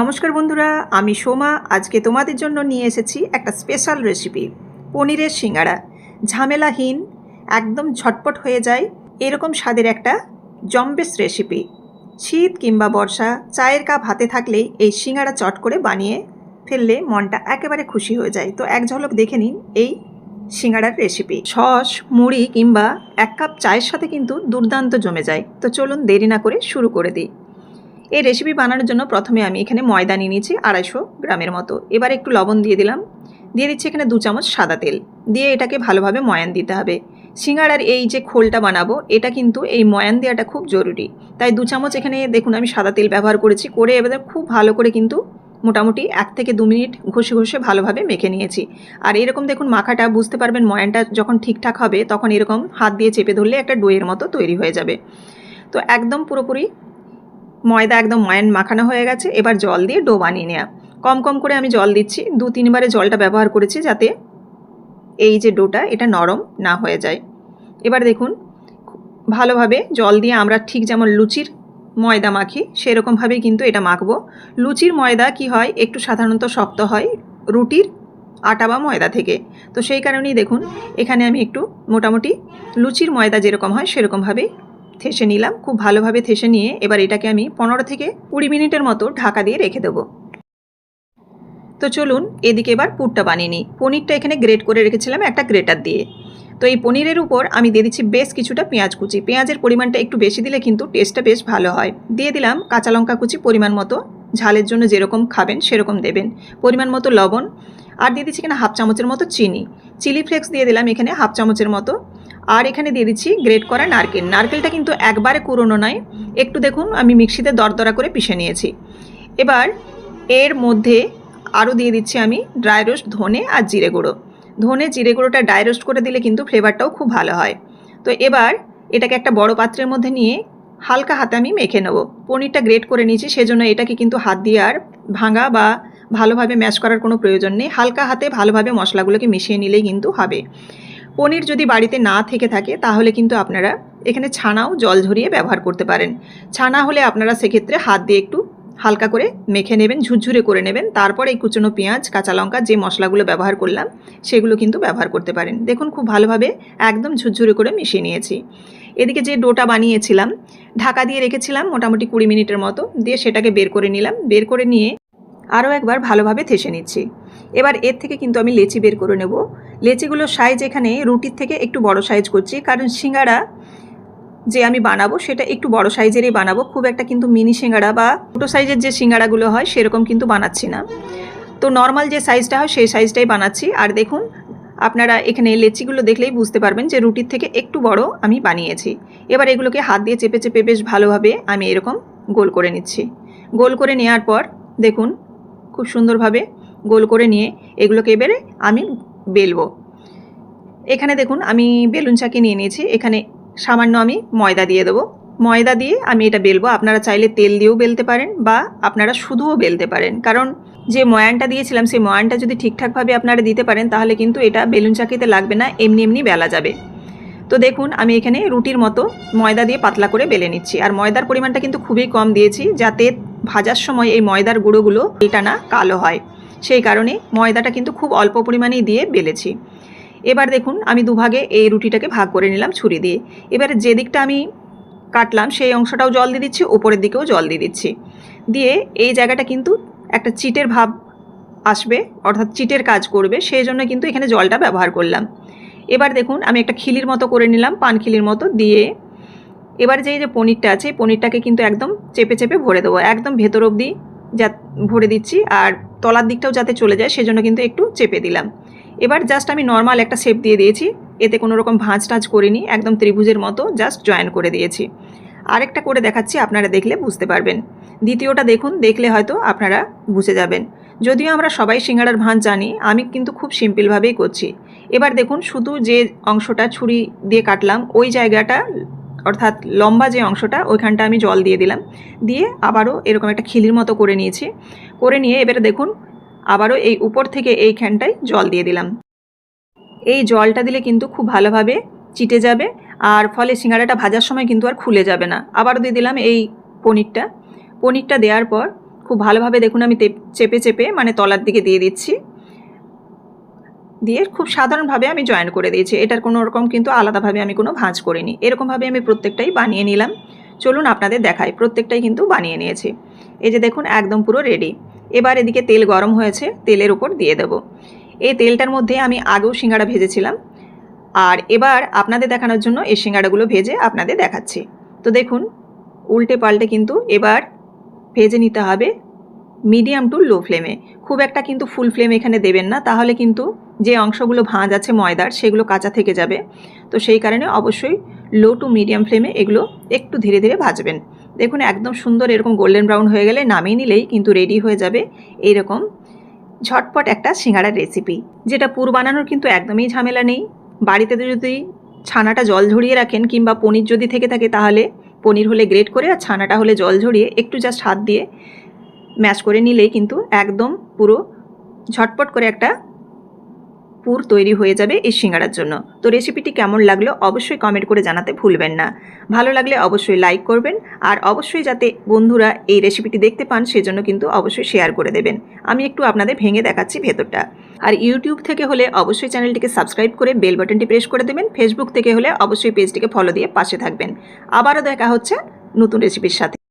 নমস্কার বন্ধুরা, আমি সোমা। আজকে তোমাদের জন্য নিয়ে এসেছি একটা স্পেশাল রেসিপি পনিরের সিঙ্গারা। ঝামেলাহীন, একদম ঝটপট হয়ে যায়, এরকম স্বাদের একটা জম্বেস রেসিপি শীত কিংবা বর্ষা, চায়ের কাপ হাতে থাকলেই এই সিঙ্গারা চট করে বানিয়ে ফেললে মনটা একেবারে খুশি হয়ে যায়। তো এক ঝলক দেখে নিন এই সিঙ্গারার রেসিপি সস, মুড়ি কিংবা এক কাপ চায়ের সাথে কিন্তু দুর্দান্ত জমে যায়। তো চলুন দেরি না করে শুরু করে দিই। এই রেসিপি বানানোর জন্য প্রথমে আমি এখানে ময়দা নিয়ে নিয়েছি আড়াইশো গ্রামের মতো। এবার একটু লবণ দিয়ে দিলাম। দিয়ে দিচ্ছি এখানে দু চামচ সাদা তেল। দিয়ে এটাকে ভালোভাবে ময়ান দিতে হবে। সিঙ্গাড়ার এই যে খোলটা বানাবো, এটা কিন্তু এই ময়ান দেওয়াটা খুব জরুরি। তাই দু চামচ এখানে দেখুন আমি সাদা তেল ব্যবহার করেছি, করে এবার খুব ভালো করে কিন্তু মোটামুটি এক থেকে দু মিনিট ঘষে ঘষে ভালোভাবে মেখে নিয়েছি। আর এরকম দেখুন মাখাটা, বুঝতে পারবেন ময়ানটা যখন ঠিকঠাক হবে, তখন এরকম হাত দিয়ে চেপে ধরলে একটা ডোয়ের মতো তৈরি হয়ে যাবে। তো একদম পুরোপুরি ময়দা একদম ময়ান মাখানো হয়ে গেছে, এবার জল দিয়ে ডো বানিয়ে নেওয়া কম কম করে আমি জল দিচ্ছি, দু তিনবারে জলটা ব্যবহার করেছি যাতে এই যে ডোটা, এটা নরম না হয়ে যায়। এবার দেখুন, ভালোভাবে জল দিয়ে আমরা ঠিক যেমন লুচির ময়দা মাখি, সেরকমভাবেই কিন্তু এটা মাখবো। লুচির ময়দা কি হয়, একটু সাধারণত শক্ত হয় রুটির আটা বা ময়দা থেকে। তো সেই কারণেই দেখুন, এখানে আমি একটু মোটামুটি লুচির ময়দা যেরকম হয়, সেরকমভাবেই থেসে নিলাম, খুব ভালোভাবে থেসে নিয়ে এবার এটাকে আমি পনেরো থেকে কুড়ি মিনিটের মতো ঢাকা দিয়ে রেখে দেবো। তো চলুন এদিকে এবার পুরটা বানিয়ে নিই। পনিরটা এখানে গ্রেট করে রেখেছিলাম একটা গ্রেটার দিয়ে। তো এই পনিরের উপর আমি দিয়ে দিচ্ছি বেশ কিছুটা পেঁয়াজ কুচি। পেঁয়াজের পরিমাণটা একটু বেশি দিলে কিন্তু টেস্টটা বেশ ভালো হয়। দিয়ে দিলাম কাঁচা লঙ্কা কুচি, পরিমাণ মতো। ঝালের জন্য যেরকম খাবেন সেরকম দেবেন। পরিমাণ মতো লবণ আর দিয়ে দিচ্ছি এখানে হাফ চামচের মতো চিনি। চিলি ফ্লেক্স দিয়ে দিলাম এখানে হাফ চামচের মতো। আর এখানে দিয়ে দিচ্ছি গ্রেট করা নারকেল। নারকেলটা কিন্তু একবারে কুড়োনো নয়। একটু দেখুন, আমি মিক্সিতে দরদরা করে পিষে নিয়েছি। এবার এর মধ্যে আরও দিয়ে দিচ্ছি আমি ড্রাই রোস্ট, ধনে আর জিরে গুঁড়ো। ধনে, জিরে গুঁড়োটা ড্রাই রোস্ট করে দিলে কিন্তু ফ্লেভারটাও খুব ভালো হয়। তো এবার এটাকে একটা বড় পাত্রের মধ্যে নিয়ে হালকা হাতে আমি মেখে নেব। পনিরটা গ্রেট করে নিয়েছি, সেজন্য এটাকে কিন্তু হাত দিয়ে আর ভাঙা বা ভালোভাবে ম্যাশ করার কোনো প্রয়োজন নেই। হালকা হাতে ভালোভাবে মশলাগুলোকে মিশিয়ে নিলেই কিন্তু হবে। পনির যদি বাড়িতে না থেকে থাকে, তাহলে কিন্তু আপনারা এখানে ছানাও জল ঝরিয়ে ব্যবহার করতে পারেন। ছানা হলে আপনারা সেক্ষেত্রে হাত দিয়ে একটু হালকা করে মেখে নেবেন, ঝুরঝুরে করে নেবেন। তারপর এই কুচনো পেঁয়াজ, কাঁচা লঙ্কা যে মশলাগুলো ব্যবহার করলাম, সেগুলো কিন্তু ব্যবহার করতে পারেন। দেখুন, খুব ভালোভাবে একদম ঝুরঝুরে করে মিশিয়ে নিয়েছি। এদিকে যে ডোটা বানিয়েছিলাম, ঢাকা দিয়ে রেখেছিলাম মোটামুটি কুড়ি মিনিটের মতো। দিয়ে সেটাকে বের করে নিলাম। বের করে নিয়ে আরও একবার ভালোভাবে থেসে নিচ্ছি। এবার এর থেকে কিন্তু আমি লেচি বের করে নেব। লেচিগুলোর সাইজ এখানে রুটির থেকে একটু বড় সাইজ করছি, কারণ সিঙ্গারা যে আমি বানাবো সেটা একটু বড় সাইজেরই বানাবো। খুব একটা কিন্তু মিনি সিঙ্গারা বা ছোটো সাইজের যে সিঙ্গারাগুলো হয় সেরকম কিন্তু বানাচ্ছি না। তো নর্মাল যে সাইজটা হয় সেই সাইজটাই বানাচ্ছি। আর দেখুন, আপনারা এখানে লেচিগুলো দেখলেই বুঝতে পারবেন যে রুটির থেকে একটু বড় আমি বানিয়েছি। এবার এগুলোকে হাত দিয়ে চেপে চেপে বেশ ভালোভাবে আমি এরকম গোল করে নিচ্ছি। গোল করে নেওয়ার পর দেখুন খুব সুন্দরভাবে গোল করে নিয়ে এগুলোকে এবারে আমি বেলবো। এখানে দেখুন, আমি বেলুন চাকি নিয়ে নিয়েছি। এখানে সামান্য আমি ময়দা দিয়ে দেবো। ময়দা দিয়ে আমি এটা বেলবো। আপনারা চাইলে তেল দিয়েও বেলতে পারেন বা আপনারা শুধুও বেলতে পারেন। কারণ যে ময়ানটা দিয়েছিলাম, সেই ময়ানটা যদি ঠিকঠাকভাবে আপনারা দিতে পারেন, তাহলে কিন্তু এটা বেলুন চাকিতে লাগবে না, এমনি এমনি বেলা যাবে। তো দেখুন, আমি এখানে রুটির মতো ময়দা দিয়ে পাতলা করে বেলে নিচ্ছি। আর ময়দার পরিমাণটা কিন্তু খুবই কম দিয়েছি, যাতে ভাজার সময় এই ময়দার গুঁড়োগুলো এটা না কালো হয়। সেই কারণে ময়দাটা কিন্তু খুব অল্প পরিমাণেই দিয়ে বেলেছি। এবার দেখুন, আমি দুভাগে এই রুটিটাকে ভাগ করে নিলাম ছুরি দিয়ে। এবার যে দিকটা আমি কাটলাম, সেই অংশটাও জল দিয়ে দিচ্ছি, ওপরের দিকেও জল দিয়ে দিচ্ছি। দিয়ে এই জায়গাটা কিন্তু একটা চিটের ভাব আসবে, অর্থাৎ চিটের কাজ করবে, সেই জন্য কিন্তু এখানে জলটা ব্যবহার করলাম। এবার দেখুন, আমি একটা খিলির মতো করে নিলাম, পান খিলির মতো দিয়ে এবার যে যে পনিরটা আছে পনিরটাকে কিন্তু একদম চেপে চেপে ভরে দেবো। একদম ভেতর অবধি যা, ভরে দিচ্ছি আর তলার দিকটাও যাতে চলে যায়, সেজন্য কিন্তু একটু চেপে দিলাম। এবার জাস্ট আমি নর্মাল একটা শেপ দিয়ে দিয়েছি। এতে কোনো রকম ভাঁজ টাজ করিনি, একদম ত্রিভুজের মতো জাস্ট জয়েন করে দিয়েছি। আরেকটা করে দেখাচ্ছি, আপনারা দেখলে বুঝতে পারবেন। দ্বিতীয়টা দেখুন, দেখলে হয়তো আপনারা বুঝে যাবেন। যদিও আমরা সবাই সিঙ্গাড়ার ভাঁজ জানি, আমি কিন্তু খুব সিম্পলভাবেই করছি। এবার দেখুন, শুধু যে অংশটা ছুরি দিয়ে কাটলাম, ওই জায়গাটা অর্থাৎ লম্বা যে অংশটা, ওইখানটা আমি জল দিয়ে দিলাম। দিয়ে আবারও এরকম একটা খিলির মতো করে নিয়েছি। করে নিয়ে এবারে দেখুন, আবারও এই উপর থেকে এইখানটায় জল দিয়ে দিলাম। এই জলটা দিলে কিন্তু খুব ভালোভাবে চিটে যাবে আর ফলে সিঙ্গাড়াটা ভাজার সময় কিন্তু আর খুলে যাবে না। আবারও দিয়ে দিলাম এই পনিরটা। পনিরটা দেওয়ার পর খুব ভালোভাবে দেখুন আমি চেপে চেপে মানে তলার দিকে দিয়ে দিচ্ছি। দিয়ে খুব সাধারণভাবে আমি জয়েন করে দিয়েছি। এটার কোনো রকম কিন্তু আলাদাভাবে আমি কোনো ভাঁজ করিনি। এরকমভাবে আমি প্রত্যেকটাই বানিয়ে নিলাম। চলুন আপনাদের দেখাই, প্রত্যেকটাই কিন্তু বানিয়ে নিয়েছি। এই যে দেখুন, একদম পুরো রেডি এবার এদিকে তেল গরম হয়েছে, তেলের উপর দিয়ে দেবো। এই তেলটার মধ্যে আমি আগেও সিঙ্গাড়া ভেজেছিলাম। আর এবার আপনাদের দেখানোর জন্য এই সিঙ্গাড়াগুলো ভেজে আপনাদের দেখাচ্ছি। তো দেখুন, উল্টে পাল্টে কিন্তু এবার ভেজে নিতে হবে মিডিয়াম টু লো ফ্লেমে। খুব একটা কিন্তু ফুল ফ্লেম এখানে দেবেন না, তাহলে কিন্তু যে অংশগুলো ভাঁজ আছে ময়দার, সেগুলো কাঁচা থেকে যাবে। তো সেই কারণে অবশ্যই লো টু মিডিয়াম ফ্লেমে এগুলো একটু ধীরে ধীরে ভাজবেন। দেখুন, একদম সুন্দর এরকম গোল্ডেন ব্রাউন হয়ে গেলে নামিয়ে নিলেই কিন্তু রেডি হয়ে যাবে এইরকম ঝটপট একটা সিঙ্গাড়ার রেসিপি যেটা পুর বানানোর কিন্তু একদমই ঝামেলা নেই। বাড়িতে যদি ছানাটা জল ঝরিয়ে রাখেন কিংবা পনির যদি থেকে থাকে তাহলে পনির হলে গ্রেট করে আর ছানাটা হলে জল ঝরিয়ে একটু জাস্ট হাত দিয়ে ম্যাশ করে নিলেই কিন্তু একদম পুরো ঝটপট করে একটা পুর তৈরি হয়ে যাবে এই সিঙ্গাড়ার জন্য। তো রেসিপিটি কেমন লাগল অবশ্যই কমেন্ট করে জানাতে ভুলবেন না। ভালো লাগলে অবশ্যই লাইক করবেন আর অবশ্যই যাতে বন্ধুরা এই রেসিপিটি দেখতে পান সেজন্য কিন্তু অবশ্যই শেয়ার করে দেবেন। আমি একটু আপনাদের ভেঙে দেখাচ্ছি ভেতরটা। আর ইউটিউব থেকে হলে অবশ্যই চ্যানেলটিকে সাবস্ক্রাইব করে বেল বাটনটি প্রেস করে দেবেন। ফেসবুক থেকে হলে অবশ্যই পেজটিকে ফলো দিয়ে পাশে থাকবেন। আবারও দেখা হচ্ছে নতুন রেসিপির সাথে।